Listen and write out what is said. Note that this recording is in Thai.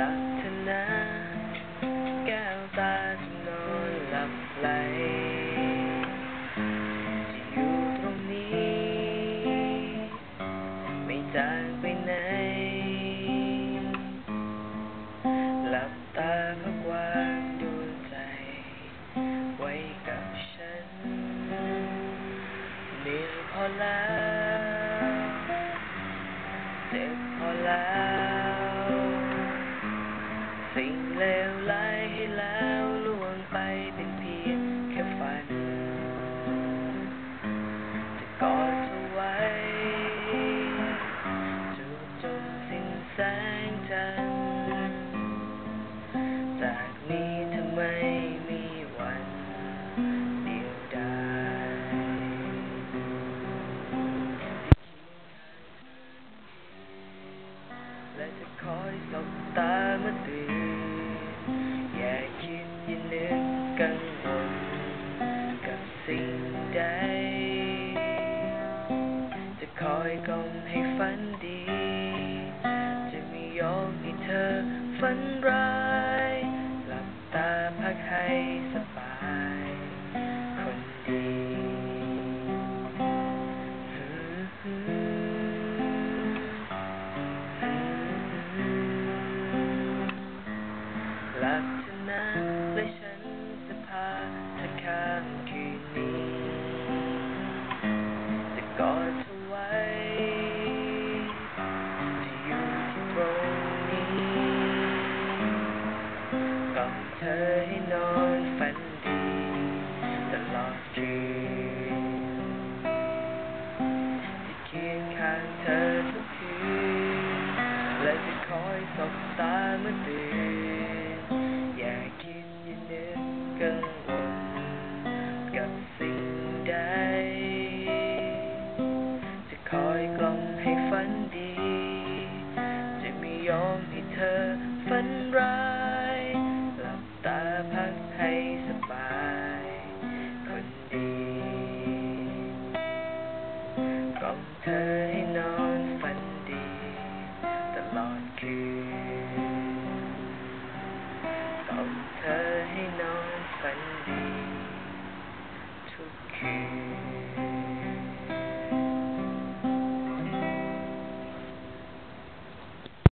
ลักษณะแก้วตาจะนอนหลับไหลจะอยู่ตรงนี้ ไม่จางไปไหน หลับตาพักวางดวงใจ ไว้กับฉันเหนื่อยพอแล้วเจ็บพอแล้ว สิ่งเลวร้ายให้แล้วล่วงไปเป็นเพียงแค่ฝัน จะกอดเธอไว้จูบจนสิ้นแสงจันทร์ กังวลกับสิ่งใด จะคอยกล่อมให้ฝันดี จะไม่ยอมให้เธอฝันร้าย หลับตาพักให้สบาย เธอให้นอนฝันดีตลอดคืนจะเคียงข้างเธอทุกคืนและจะคอยสบตาเมื่อตื่นอย่าคิดอย่านึกกังวลกับสิ่งใด จะคอยกล่อมให้ฝันดี จะไม่ยอมให้เธอฝันร้าย Turning on Sunday, the laundry. Stop turning on Sunday to.